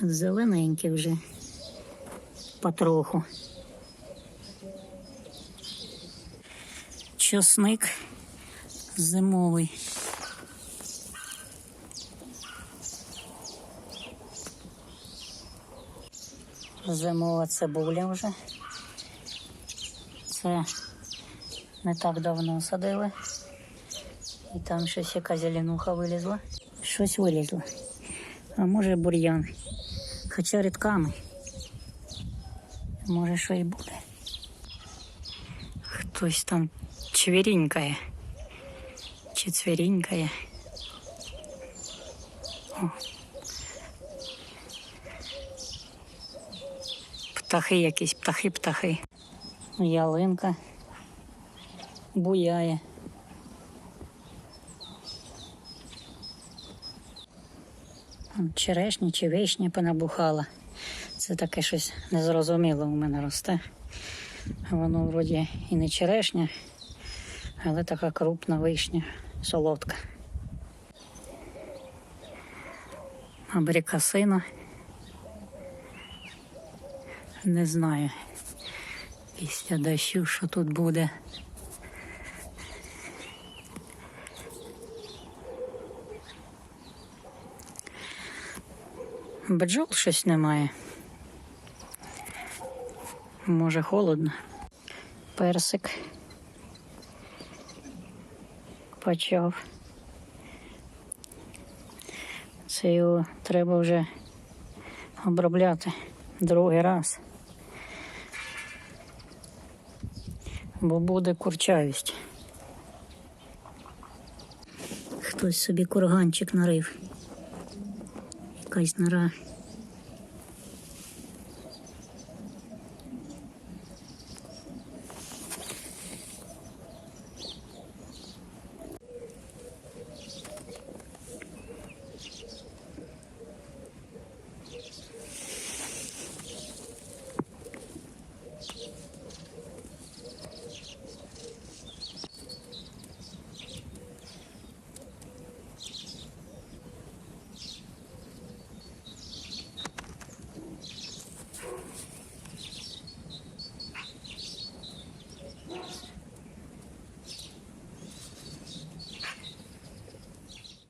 Зелененькі вже потроху. Чосник зимовий. Зимова цибуля вже. Це не так давно садили. І там щось яка зеленуха вилізла. Щось вилізло. А може бур'ян. Хоча рідками. Може щось буде. Хтось там чвірінькає. Чи цвірінькає. О. Птахи якісь, птахи, птахи. Ялинка буяє. Там Черешня чи вишня понабухала. Це таке щось незрозуміле у мене росте. Воно вроді і не черешня, але така крупна вишня, солодка. Абрикасина. Не знаю. Після дощу, що тут буде. Бджол щось немає. Може холодно. Персик. Почав. Це його треба вже обробляти другий раз. Бо буде курчавість. Хтось собі курганчик нарив. Якась